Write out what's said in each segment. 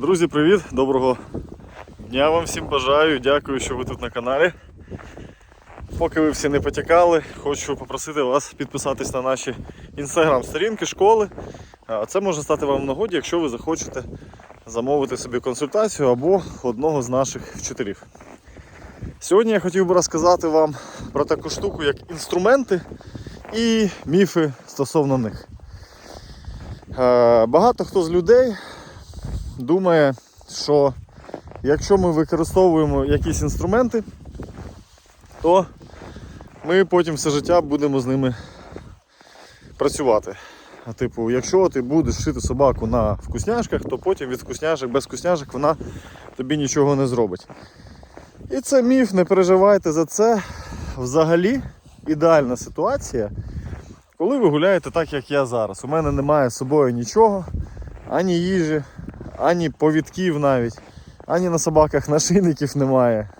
Друзі, привіт! Доброго дня вам всім бажаю. Дякую, що ви тут на каналі. Поки ви всі не потікали, хочу попросити вас підписатись на наші інстаграм-сторінки школи. Це може стати вам в нагоді, якщо ви захочете замовити собі консультацію або одного з наших вчителів. Сьогодні я хотів би розказати вам про таку штуку, як інструменти і міфи стосовно них. Е, Багато хто з людей думає, що якщо ми використовуємо якісь інструменти, то ми потім все життя будемо з ними працювати. А, Типу, якщо ти будеш шити собаку на вкусняшках, то потім від вкусняшок без вкусняшок вона тобі нічого не зробить. І це міф, не переживайте за це. Взагалі ідеальна ситуація, коли ви гуляєте так, як я зараз. У мене немає з собою нічого, ані їжі, ані повідків навіть, ані на собаках нашийників немає.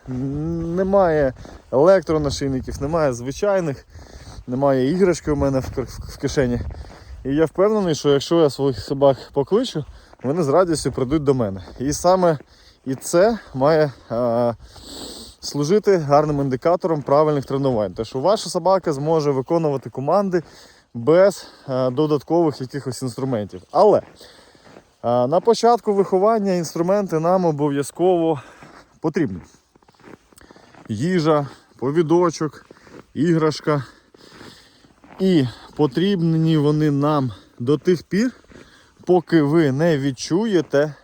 Немає електронашийників, немає звичайних, немає іграшки у мене в, ки- в кишені. І я впевнений, що якщо я своїх собак покличу, вони з радістю прийдуть до мене. І саме і це має а, служити гарним індикатором правильних тренувань. Те, що ваша собака зможе виконувати команди без а, додаткових якихось інструментів. Але на початку виховання інструменти нам обов'язково потрібні. Їжа, повідочок, іграшка. І потрібні вони нам до тих пір, поки ви не відчуєте,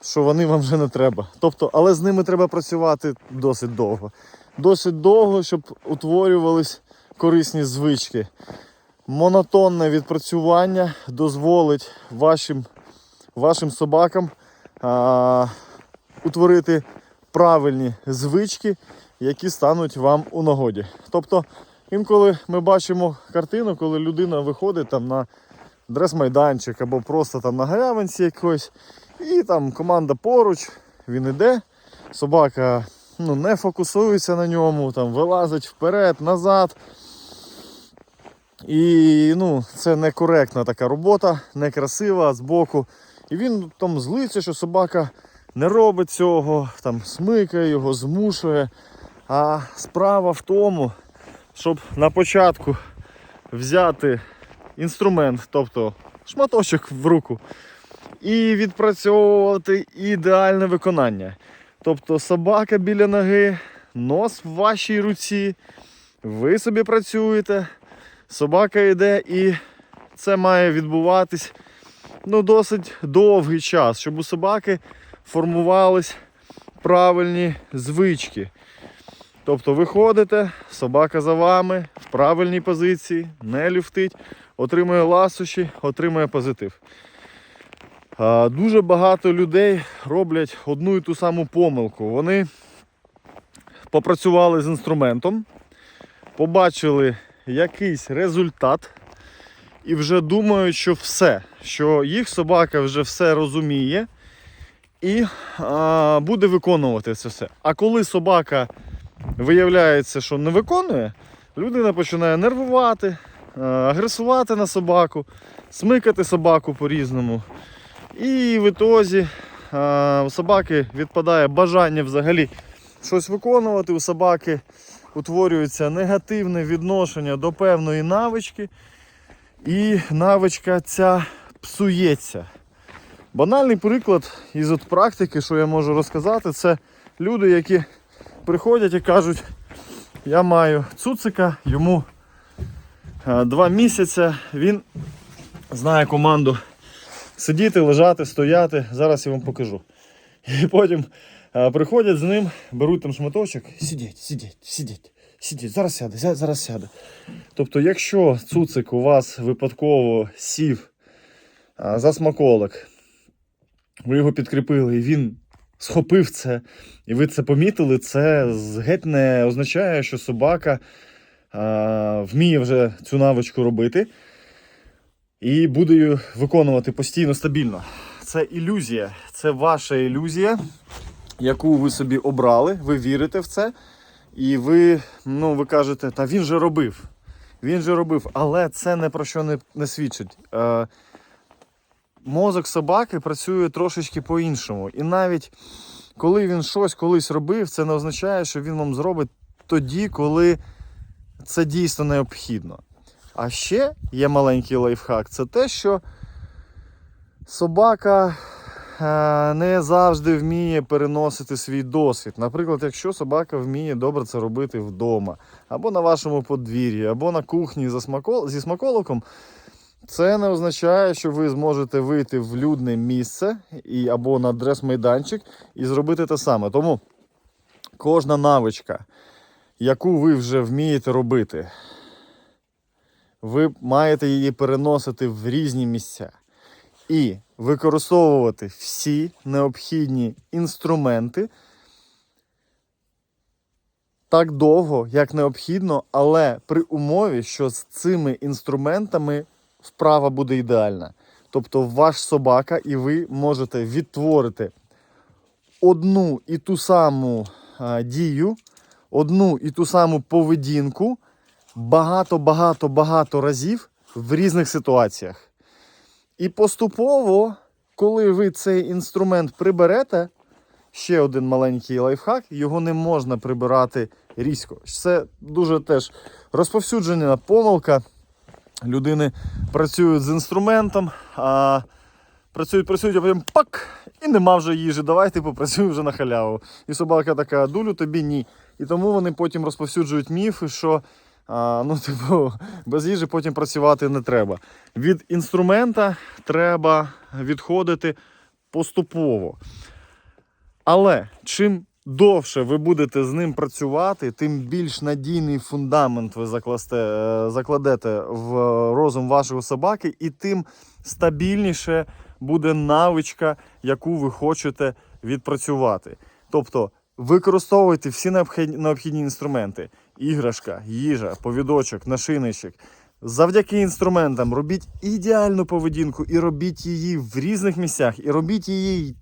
що вони вам вже не треба. Тобто, але з ними треба працювати досить довго. Досить довго, щоб утворювались корисні звички. Монотонне відпрацювання дозволить вашим, вашим собакам а, утворити правильні звички, які стануть вам у нагоді. Тобто, інколи ми бачимо картину, коли людина виходить там на дрес-майданчик або просто там на галявинці якось, і там команда поруч, він іде, собака ну, не фокусується на ньому, там вилазить вперед, назад. І ну, це некоректна така робота, некрасива з боку. І він там злиться, що собака не робить цього, там смикає його, змушує. А справа в тому, щоб на початку взяти інструмент, тобто шматочок в руку, і відпрацьовувати ідеальне виконання. Тобто собака біля ноги, нос в вашій руці, ви собі працюєте, собака йде і це має відбуватись ну, досить довгий час, щоб у собаки формувались правильні звички. Тобто ви ходите, собака за вами в правильній позиції, не люфтить, отримує ласощі, отримує позитив. Дуже багато людей роблять одну і ту саму помилку. Вони попрацювали з інструментом, побачили якийсь результат і вже думають, що все, що їх собака вже все розуміє і а, буде виконувати це все. А коли собака виявляється, що не виконує, людина починає нервувати, а, агресувати на собаку, смикати собаку по-різному. І в ітозі а, у собаки відпадає бажання взагалі щось виконувати. У собаки утворюється негативне відношення до певної навички, і навичка ця псується. Банальний приклад із от практики, що я можу розказати, це люди, які приходять і кажуть, я маю цуцика, йому е, два місяці, він знає команду сидіти, лежати, стояти. Зараз я вам покажу. І потім е, приходять з ним, беруть там шматочок, сидіть, сидіть, сидіть, сидіть, зараз сяде, зараз сяде. Тобто, якщо цуцик у вас випадково сів за смаколик, ви його підкріпили, і він схопив це, і ви це помітили, це геть не означає, що собака а, вміє вже цю навичку робити і буде її виконувати постійно стабільно. Це ілюзія, це ваша ілюзія, яку ви собі обрали, ви вірите в це, і ви, ну, ви кажете, та він же робив. Він же робив, але це не про що не, не свідчить. Е, мозок собаки працює трошечки по-іншому. І навіть коли він щось колись робив, це не означає, що він вам зробить тоді, коли це дійсно необхідно. А ще є маленький лайфхак це те, що собака не завжди вміє переносити свій досвід. Наприклад, якщо собака вміє добре це робити вдома, або на вашому подвір'ї, або на кухні за смакол... зі смаколиком, це не означає, що ви зможете вийти в людне місце і, або на дрес-майданчик і зробити те саме. Тому кожна навичка, яку ви вже вмієте робити, ви маєте її переносити в різні місця і використовувати всі необхідні інструменти так довго, як необхідно, але при умові, що з цими інструментами вправа буде ідеальна. Тобто ваш собака і ви можете відтворити одну і ту саму а, дію, одну і ту саму поведінку багато-багато-багато разів в різних ситуаціях. І поступово, коли ви цей інструмент приберете, ще один маленький лайфхак, його не можна прибирати різко. Це дуже теж розповсюджена помилка. Людини працюють з інструментом, а працюють, працюють, а потім пак, і нема вже їжі. Давайте попрацюю вже на халяву. І собака така, дулю тобі ні. І тому вони потім розповсюджують міфи, що ну, типу, без їжі потім працювати не треба. Від інструмента треба відходити поступово. Але чим довше ви будете з ним працювати, тим більш надійний фундамент ви закласте, е, закладете в розум вашого собаки, і тим стабільніше буде навичка, яку ви хочете відпрацювати. Тобто використовуйте всі необхідні інструменти: іграшка, їжа, повідочок, нашийничок. Завдяки інструментам робіть ідеальну поведінку і робіть її в різних місцях, і робіть її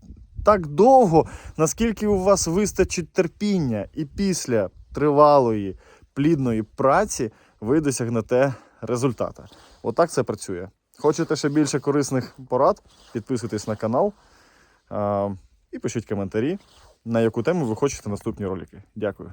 так довго, наскільки у вас вистачить терпіння, і після тривалої плідної праці ви досягнете результата. Отак це працює. Хочете ще більше корисних порад? Підписуйтесь на канал а, і пишіть коментарі, на яку тему ви хочете наступні ролики. Дякую.